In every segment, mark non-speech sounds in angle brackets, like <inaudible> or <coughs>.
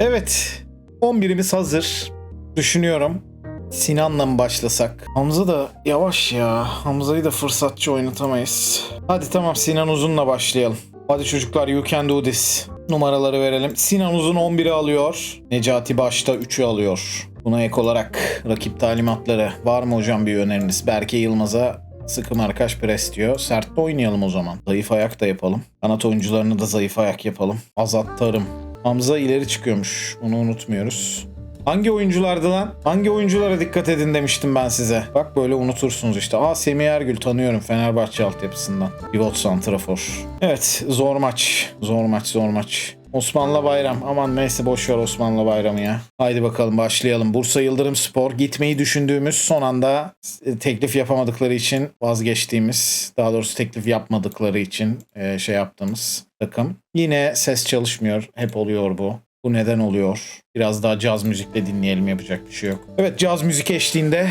Evet. 11'imiz hazır. Düşünüyorum. Sinan'la mı başlasak? Hamza da yavaş ya. Hamza'yı da fırsatçı oynatamayız. Hadi tamam Sinan Uzun'la başlayalım. Hadi çocuklar you can do this. Numaraları verelim. Sinan Uzun 11'i alıyor. Necati Başta 3'ü alıyor. Buna ek olarak rakip talimatları. Var mı hocam bir öneriniz? Berke Yılmaz'a sıkı markaj pres diyor. Sert de oynayalım o zaman. Zayıf ayak da yapalım. Kanat oyuncularını da zayıf ayak yapalım. Azat Tarım. Hamza ileri çıkıyormuş. Onu unutmuyoruz. Hangi oyunculardı lan? Hangi oyunculara dikkat edin demiştim ben size. Bak böyle unutursunuz işte. Aa Semih Ergül tanıyorum Fenerbahçe altyapısından. Pivot Santrafor. Evet zor maç. Zor maç zor maç. Osmanlı Bayram. Aman neyse boş ver Osmanlı Bayramı ya. Haydi bakalım başlayalım. Bursa Yıldırım Spor gitmeyi düşündüğümüz son anda e, teklif yapamadıkları için vazgeçtiğimiz daha doğrusu teklif yapmadıkları için e, şey yaptığımız takım. Yine ses çalışmıyor. Hep oluyor bu. Bu neden oluyor? Biraz daha caz müzikle dinleyelim yapacak bir şey yok. Evet caz müzik eşliğinde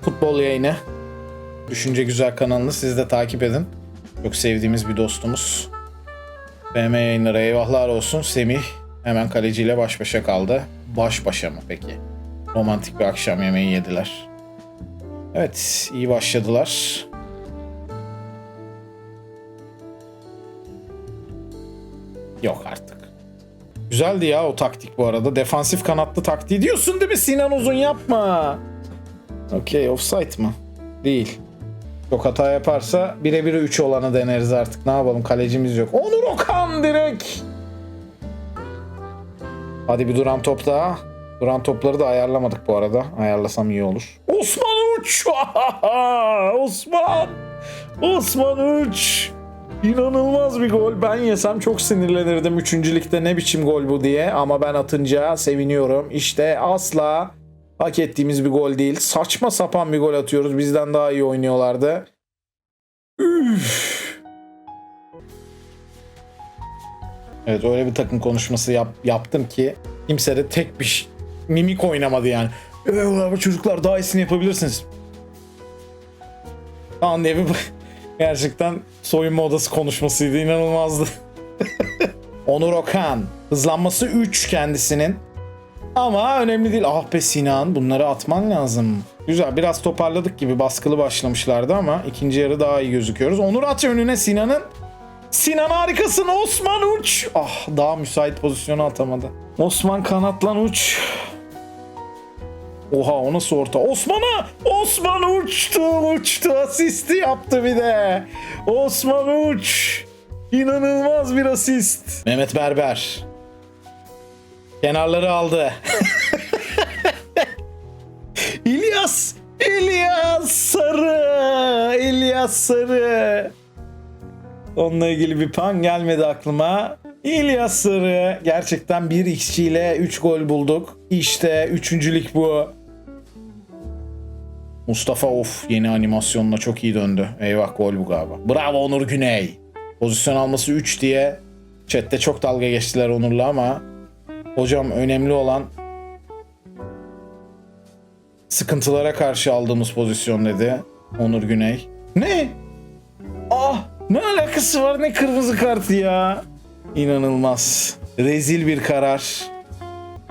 futbol yayını. Düşünce Güzel kanalını siz de takip edin. Çok sevdiğimiz bir dostumuz. BM yayınları eyvahlar olsun. Semih hemen kaleciyle baş başa kaldı. Baş başa mı peki? Romantik bir akşam yemeği yediler. Evet iyi başladılar. Yok artık. Güzeldi ya o taktik bu arada. Defansif kanatlı taktiği diyorsun değil mi Sinan Uzun yapma. Okey offside mı? Değil. Çok hata yaparsa birebir 3 olanı deneriz artık. Ne yapalım kalecimiz yok. Onur Okan direkt. Hadi bir duran top daha. Duran topları da ayarlamadık bu arada. Ayarlasam iyi olur. Osman Uç! <laughs> Osman! Osman Uç! İnanılmaz bir gol. Ben yesem çok sinirlenirdim. Üçüncülükte ne biçim gol bu diye. Ama ben atınca seviniyorum. İşte asla hak ettiğimiz bir gol değil. Saçma sapan bir gol atıyoruz. Bizden daha iyi oynuyorlardı. Üf. Evet öyle bir takım konuşması yap, yaptım ki kimse de tek bir ş- mimik oynamadı yani. Evet bu çocuklar daha iyisini yapabilirsiniz. Kaan diye bir <laughs> gerçekten soyunma odası konuşmasıydı inanılmazdı. <laughs> Onur Okan hızlanması 3 kendisinin. Ama önemli değil. Ah be Sinan bunları atman lazım. Güzel biraz toparladık gibi baskılı başlamışlardı ama ikinci yarı daha iyi gözüküyoruz. Onur at önüne Sinan'ın. Sinan harikasın Osman uç. Ah daha müsait pozisyonu atamadı. Osman kanatlan uç. Oha o nasıl? Osman'a! Osman uçtu uçtu asisti yaptı bir de. Osman uç. İnanılmaz bir asist. Mehmet Berber. Kenarları aldı. <laughs> İlyas! İlyas Sarı! İlyas Sarı! Onunla ilgili bir pan gelmedi aklıma. İlyas Sarı gerçekten 1 xG ile 3 gol bulduk. İşte üçüncülük bu. Mustafa of yeni animasyonla çok iyi döndü. Eyvah gol bu galiba. Bravo Onur Güney. Pozisyon alması 3 diye chatte çok dalga geçtiler Onur'la ama hocam önemli olan sıkıntılara karşı aldığımız pozisyon dedi Onur Güney. Ne? Ah ne alakası var ne kırmızı kartı ya. İnanılmaz. Rezil bir karar.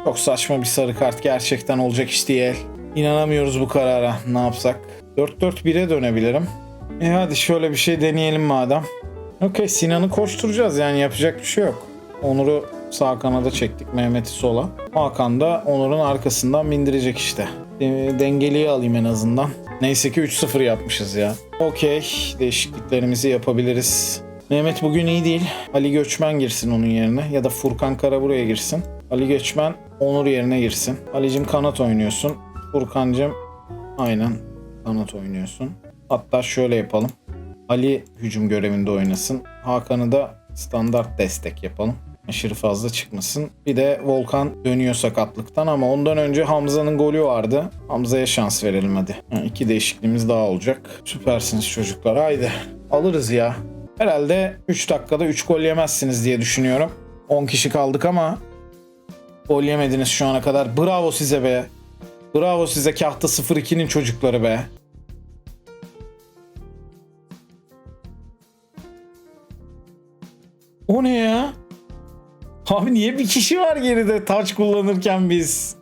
Çok saçma bir sarı kart gerçekten olacak iş değil. İnanamıyoruz bu karara. Ne yapsak? 4-4-1'e dönebilirim. E hadi şöyle bir şey deneyelim madem. Okey Sinan'ı koşturacağız yani yapacak bir şey yok. Onur'u sağ kanada çektik Mehmet'i sola. Hakan da Onur'un arkasından bindirecek işte. E, dengeliyi alayım en azından. Neyse ki 3-0 yapmışız ya. Okey değişikliklerimizi yapabiliriz. Mehmet bugün iyi değil. Ali Göçmen girsin onun yerine ya da Furkan Kara buraya girsin. Ali Göçmen Onur yerine girsin. Ali'cim kanat oynuyorsun. Furkan'cım aynen kanat oynuyorsun. Hatta şöyle yapalım. Ali hücum görevinde oynasın. Hakan'ı da standart destek yapalım. Aşırı fazla çıkmasın. Bir de Volkan dönüyor sakatlıktan ama ondan önce Hamza'nın golü vardı. Hamza'ya şans verelim hadi. Ha, iki değişikliğimiz daha olacak. Süpersiniz çocuklar. Haydi. Alırız ya. Herhalde 3 dakikada 3 gol yemezsiniz diye düşünüyorum. 10 kişi kaldık ama gol yemediniz şu ana kadar. Bravo size be. Bravo size kahta 0-2'nin çocukları be. O ne ya? Abi niye bir kişi var geride taç kullanırken biz?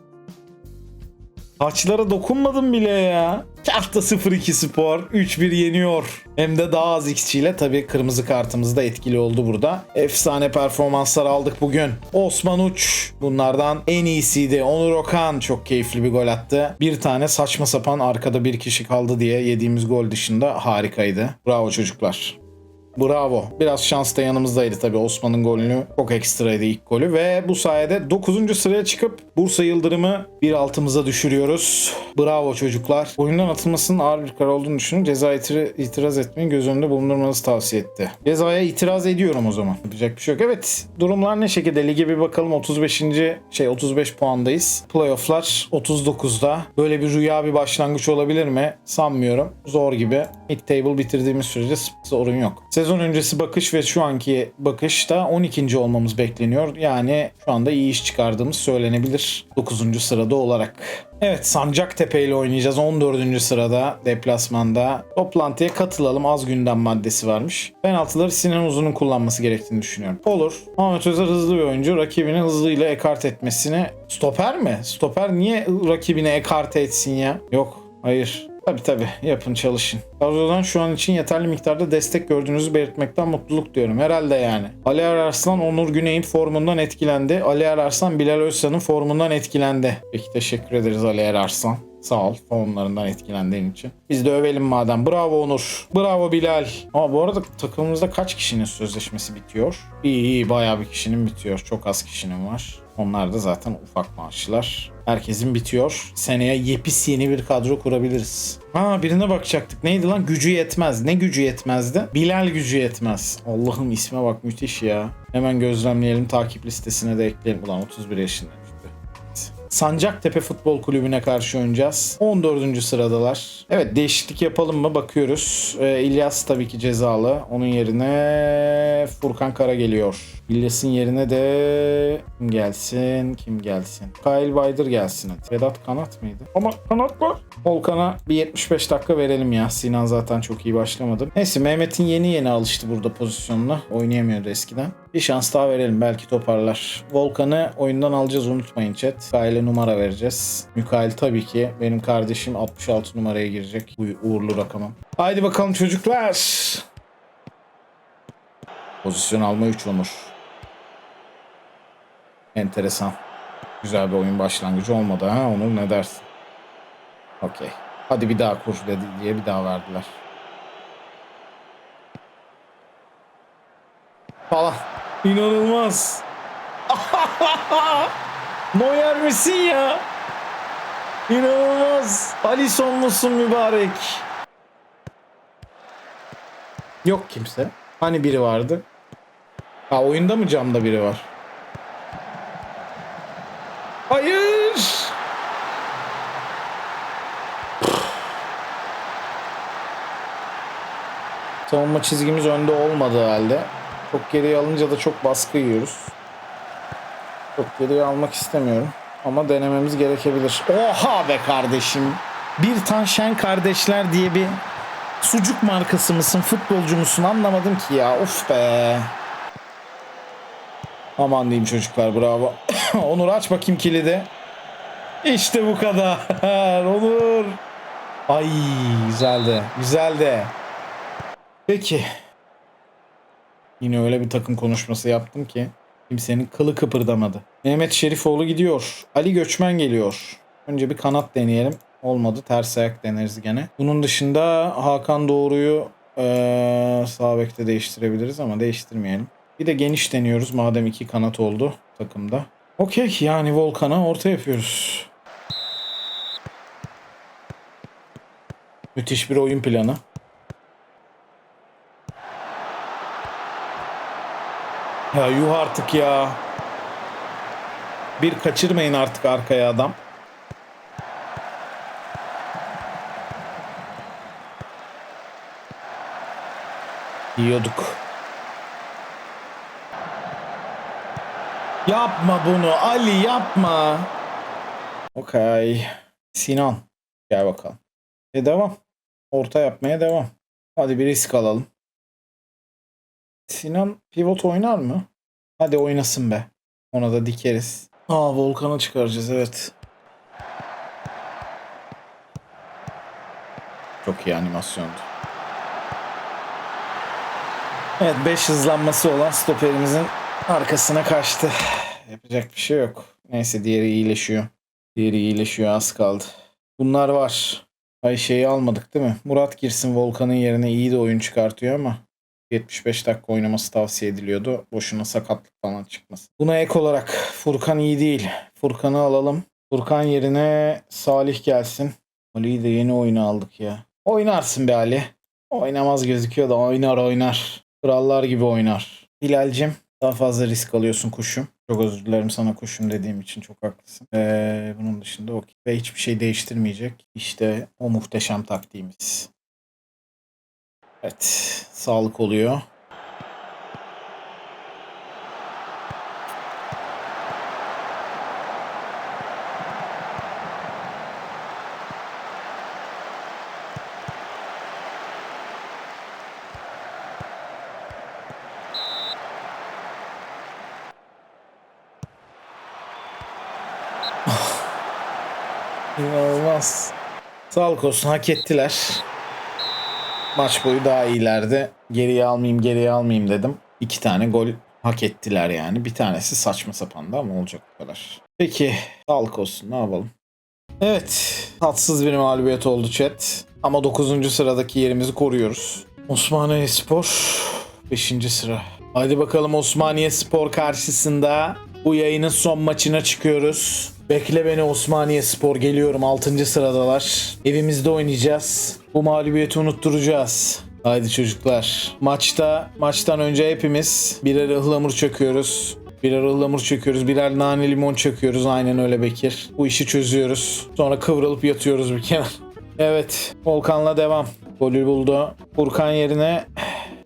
Taçlara dokunmadım bile ya. Kahta 0-2 spor 3-1 yeniyor. Hem de daha az XG ile tabii kırmızı kartımız da etkili oldu burada. Efsane performanslar aldık bugün. Osman Uç bunlardan en iyisiydi. Onur Okan çok keyifli bir gol attı. Bir tane saçma sapan arkada bir kişi kaldı diye yediğimiz gol dışında harikaydı. Bravo çocuklar. Bravo. Biraz şans da yanımızdaydı tabii Osman'ın golünü. Çok ekstraydı ilk golü ve bu sayede 9. sıraya çıkıp Bursa Yıldırım'ı bir altımıza düşürüyoruz. Bravo çocuklar. Oyundan atılmasının ağır bir karar olduğunu düşünün. Ceza itira- itiraz etmeyi göz önünde bulundurmanızı tavsiye etti. Cezaya itiraz ediyorum o zaman. Yapacak bir şey yok. Evet durumlar ne şekilde? Lige bir bakalım. 35. şey 35 puandayız. Playoff'lar 39'da. Böyle bir rüya bir başlangıç olabilir mi? Sanmıyorum. Zor gibi. Mid table bitirdiğimiz sürece sorun yok. Sezon öncesi bakış ve şu anki bakışta 12. olmamız bekleniyor. Yani şu anda iyi iş çıkardığımız söylenebilir 9. sırada olarak. Evet Sancaktepe ile oynayacağız 14. sırada deplasmanda. Toplantıya katılalım az gündem maddesi varmış. Penaltıları Sinan Uzun'un kullanması gerektiğini düşünüyorum. Olur. Ahmet Özer hızlı bir oyuncu. Rakibini hızlıyla ekart etmesini... Stoper mi? Stoper niye rakibini ekart etsin ya? Yok. Hayır. Tabii tabii yapın çalışın. Kadrodan şu an için yeterli miktarda destek gördüğünüzü belirtmekten mutluluk diyorum. Herhalde yani. Ali Ararslan Onur Güney'in formundan etkilendi. Ali Ararslan Bilal Özsan'ın formundan etkilendi. Peki teşekkür ederiz Ali Ararslan. Sağ ol formlarından etkilendiğin için. Biz de övelim madem. Bravo Onur. Bravo Bilal. Ama bu arada takımımızda kaç kişinin sözleşmesi bitiyor? İyi iyi bayağı bir kişinin bitiyor. Çok az kişinin var. Onlar da zaten ufak maaşlar. Herkesin bitiyor. Seneye yepis yeni bir kadro kurabiliriz. Ha birine bakacaktık. Neydi lan? Gücü yetmez. Ne gücü yetmezdi? Bilal gücü yetmez. Allah'ım isme bak müthiş ya. Hemen gözlemleyelim. Takip listesine de ekleyelim. Ulan 31 yaşında. Sancaktepe Futbol Kulübü'ne karşı oynayacağız. 14. sıradalar. Evet değişiklik yapalım mı bakıyoruz. Ee, İlyas tabii ki cezalı. Onun yerine Furkan Kara geliyor. İlyas'ın yerine de kim gelsin? Kim gelsin? Kyle Baydır gelsin hadi. Vedat Kanat mıydı? Ama Kanat var. Volkan'a bir 75 dakika verelim ya. Sinan zaten çok iyi başlamadı. Neyse Mehmet'in yeni yeni alıştı burada pozisyonuna. Oynayamıyordu eskiden. Bir şans daha verelim. Belki toparlar. Volkan'ı oyundan alacağız unutmayın chat. Kyle'e numara vereceğiz. Mikail tabii ki. Benim kardeşim 66 numaraya girecek. Bu uğurlu rakamım. Haydi bakalım çocuklar. Pozisyon alma 3 Onur. Enteresan. Güzel bir oyun başlangıcı olmadı ha Onur ne dersin? Okey. Hadi bir daha kur dedi diye bir daha verdiler. Falan. İnanılmaz. <laughs> Neuer misin ya? İnanılmaz. Alison'lusun mübarek. Yok kimse. Hani biri vardı? Ha oyunda mı camda biri var? Hayır. Savunma çizgimiz önde olmadığı halde çok geriye alınca da çok baskı yiyoruz. Çok geriye almak istemiyorum. Ama denememiz gerekebilir. Oha be kardeşim. Bir Tanşen kardeşler diye bir sucuk markası mısın, futbolcu musun anlamadım ki ya. Of be. Aman diyeyim çocuklar bravo. <coughs> Onur aç bakayım kilidi. İşte bu kadar. <laughs> Onur. Ay güzeldi. Güzeldi. Peki. Yine öyle bir takım konuşması yaptım ki kimsenin kılı kıpırdamadı. Mehmet Şerifoğlu gidiyor. Ali Göçmen geliyor. Önce bir kanat deneyelim. Olmadı ters ayak deneriz gene. Bunun dışında Hakan Doğru'yu eee sağ bekte değiştirebiliriz ama değiştirmeyelim. Bir de geniş deniyoruz madem iki kanat oldu takımda. Okey yani Volkan'a orta yapıyoruz. Müthiş bir oyun planı. Ya yuh artık ya. Bir kaçırmayın artık arkaya adam. Yiyorduk. Yapma bunu Ali yapma. Okay. Sinan. Gel bakalım. E devam. Orta yapmaya devam. Hadi bir risk alalım. Sinan pivot oynar mı? Hadi oynasın be. Ona da dikeriz. Aa volkanı çıkaracağız evet. Çok iyi animasyondu. Evet 5 hızlanması olan stoperimizin arkasına kaçtı. Yapacak bir şey yok. Neyse diğeri iyileşiyor. Diğeri iyileşiyor az kaldı. Bunlar var. Ayşe'yi almadık değil mi? Murat girsin Volkan'ın yerine iyi de oyun çıkartıyor ama 75 dakika oynaması tavsiye ediliyordu. Boşuna sakatlık falan çıkmasın. Buna ek olarak Furkan iyi değil. Furkan'ı alalım. Furkan yerine Salih gelsin. Ali'yi de yeni oyuna aldık ya. Oynarsın be Ali. Oynamaz gözüküyor da oynar oynar. Krallar gibi oynar. Hilal'cim daha fazla risk alıyorsun kuşum. Çok özür dilerim sana kuşum dediğim için çok haklısın. Ee, bunun dışında okey. Ve hiçbir şey değiştirmeyecek. İşte o muhteşem taktiğimiz. Evet. Sağlık oluyor. <laughs> İnanılmaz. Sağlık olsun hak ettiler. Maç boyu daha iyilerdi. Geriye almayayım geriye almayayım dedim. İki tane gol hak ettiler yani. Bir tanesi saçma sapandı ama olacak bu kadar. Peki sağlık olsun ne yapalım. Evet tatsız bir mağlubiyet oldu chat. Ama 9. sıradaki yerimizi koruyoruz. Osmaniye Spor 5. sıra. Hadi bakalım Osmaniye Spor karşısında bu yayının son maçına çıkıyoruz. Bekle beni Osmaniye Spor geliyorum 6. sıradalar. Evimizde oynayacağız. Bu mağlubiyeti unutturacağız. Haydi çocuklar. Maçta maçtan önce hepimiz birer ıhlamur çöküyoruz. Birer ıhlamur çöküyoruz. Birer nane limon çöküyoruz. Aynen öyle Bekir. Bu işi çözüyoruz. Sonra kıvrılıp yatıyoruz bir kenar. <laughs> Evet. Volkan'la devam. Golü buldu. Furkan yerine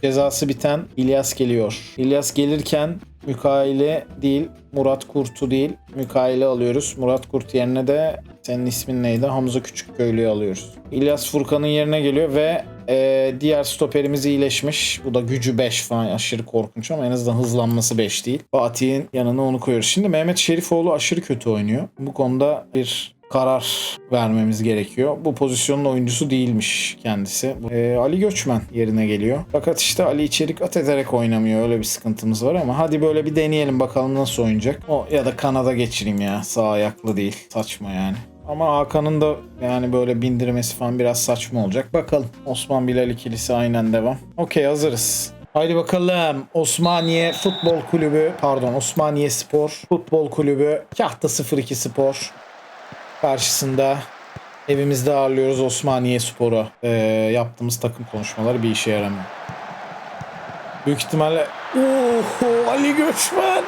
cezası biten İlyas geliyor. İlyas gelirken Mükail'i değil, Murat Kurt'u değil, Mükail'i alıyoruz. Murat Kurt yerine de senin ismin neydi? Hamza Küçükköylü'yü alıyoruz. İlyas Furkan'ın yerine geliyor ve e, diğer stoperimiz iyileşmiş. Bu da gücü 5 falan aşırı korkunç ama en azından hızlanması 5 değil. Fatih'in yanına onu koyuyoruz. Şimdi Mehmet Şerifoğlu aşırı kötü oynuyor. Bu konuda bir karar vermemiz gerekiyor. Bu pozisyonun oyuncusu değilmiş kendisi. Ee, Ali Göçmen yerine geliyor. Fakat işte Ali içerik at ederek oynamıyor. Öyle bir sıkıntımız var ama hadi böyle bir deneyelim bakalım nasıl oynayacak. O ya da kanada geçireyim ya. Sağ ayaklı değil. Saçma yani. Ama Hakan'ın da yani böyle bindirmesi falan biraz saçma olacak. Bakalım. Osman Bilal ikilisi aynen devam. Okey hazırız. Haydi bakalım. Osmaniye Futbol Kulübü, pardon Osmaniye Spor Futbol Kulübü, Kahta 02 Spor karşısında evimizde ağırlıyoruz Osmaniye Spor'u. Ee, yaptığımız takım konuşmaları bir işe yaramıyor. Büyük ihtimalle Oho Ali Göçmen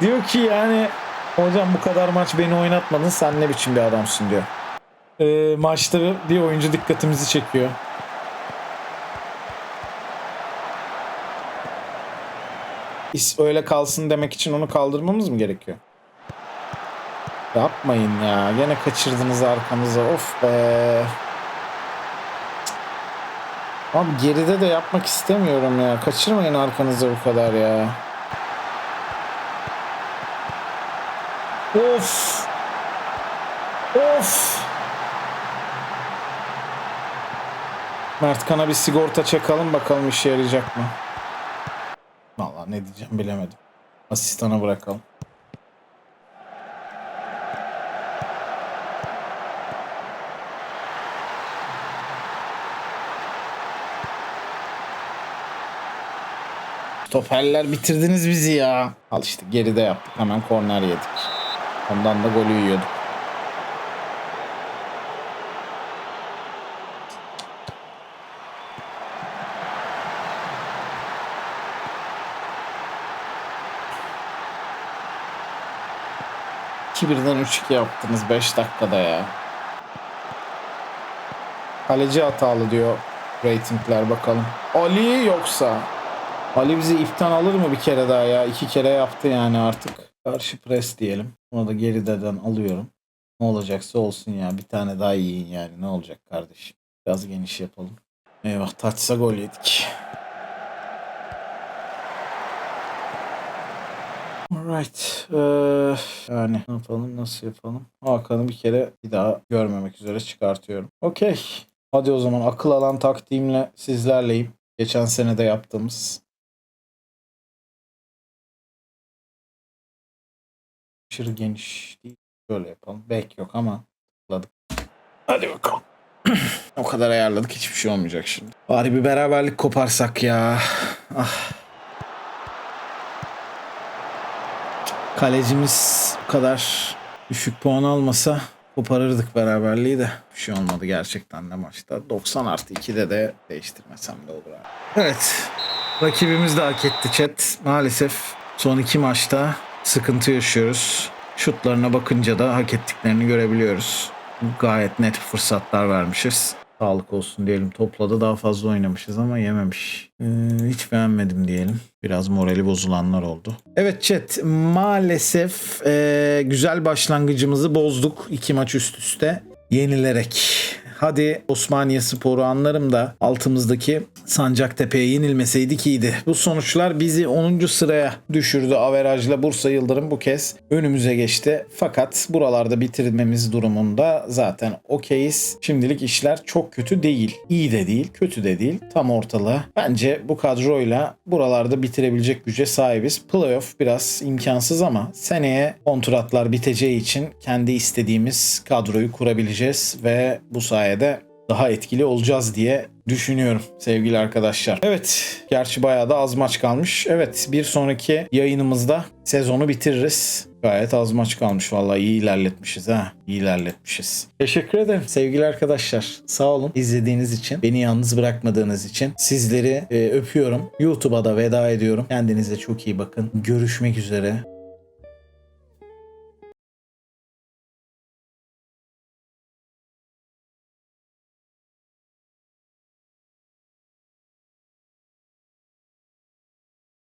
diyor ki yani hocam bu kadar maç beni oynatmadın sen ne biçim bir adamsın diyor. Ee, maçta bir oyuncu dikkatimizi çekiyor. İs öyle kalsın demek için onu kaldırmamız mı gerekiyor? Yapmayın ya. Gene kaçırdınız arkamıza. Of be. Abi geride de yapmak istemiyorum ya. Kaçırmayın arkanıza bu kadar ya. Of. Of. Mert Kan'a bir sigorta çakalım bakalım işe yarayacak mı? Vallahi ne diyeceğim bilemedim. Asistana bırakalım. Stoperler bitirdiniz bizi ya. Al işte geride yaptık. Hemen korner yedik. Ondan da golü yiyorduk. Birden 3-2 yaptınız 5 dakikada ya. Kaleci hatalı diyor ratingler bakalım. Ali yoksa Ali bizi ipten alır mı bir kere daha ya? İki kere yaptı yani artık. Karşı pres diyelim. Bunu da geriden alıyorum. Ne olacaksa olsun ya. Bir tane daha yiyin yani. Ne olacak kardeşim? Biraz geniş yapalım. Eyvah taçsa gol yedik. Right. Ee, yani ne yapalım nasıl yapalım? Hakan'ı bir kere bir daha görmemek üzere çıkartıyorum. Okey. Hadi o zaman akıl alan taktiğimle sizlerleyim. Geçen sene de yaptığımız. Aşırı geniş değil. Böyle yapalım. Bek yok ama tıkladık. Hadi bakalım. <clears throat> o kadar ayarladık hiçbir şey olmayacak şimdi. Bari bir beraberlik koparsak ya. Ah. Kalecimiz bu kadar düşük puan almasa koparırdık beraberliği de. Bir şey olmadı gerçekten de maçta. 90 artı 2'de de değiştirmesem de olur abi. Evet. Rakibimiz de hak etti chat. Maalesef son iki maçta sıkıntı yaşıyoruz. Şutlarına bakınca da hak ettiklerini görebiliyoruz. Gayet net fırsatlar vermişiz. Sağlık olsun diyelim. Topladı daha fazla oynamışız ama yememiş. Ee, hiç beğenmedim diyelim. Biraz morali bozulanlar oldu. Evet chat maalesef e, güzel başlangıcımızı bozduk. iki maç üst üste yenilerek. Hadi Osmaniye Spor'u anlarım da altımızdaki Sancaktepe'ye yenilmeseydik iyiydi. Bu sonuçlar bizi 10. sıraya düşürdü. Averajla Bursa Yıldırım bu kez önümüze geçti. Fakat buralarda bitirmemiz durumunda zaten okeyiz. Şimdilik işler çok kötü değil. İyi de değil, kötü de değil. Tam ortalığı. Bence bu kadroyla buralarda bitirebilecek güce sahibiz. Playoff biraz imkansız ama seneye kontratlar biteceği için kendi istediğimiz kadroyu kurabileceğiz ve bu sayede daha etkili olacağız diye düşünüyorum sevgili arkadaşlar. Evet, gerçi bayağı da az maç kalmış. Evet, bir sonraki yayınımızda sezonu bitiririz. Gayet az maç kalmış vallahi iyi ilerletmişiz ha. İyi ilerletmişiz. Teşekkür ederim sevgili arkadaşlar. Sağ olun izlediğiniz için, beni yalnız bırakmadığınız için. Sizleri e, öpüyorum. YouTube'a da veda ediyorum. Kendinize çok iyi bakın. Görüşmek üzere.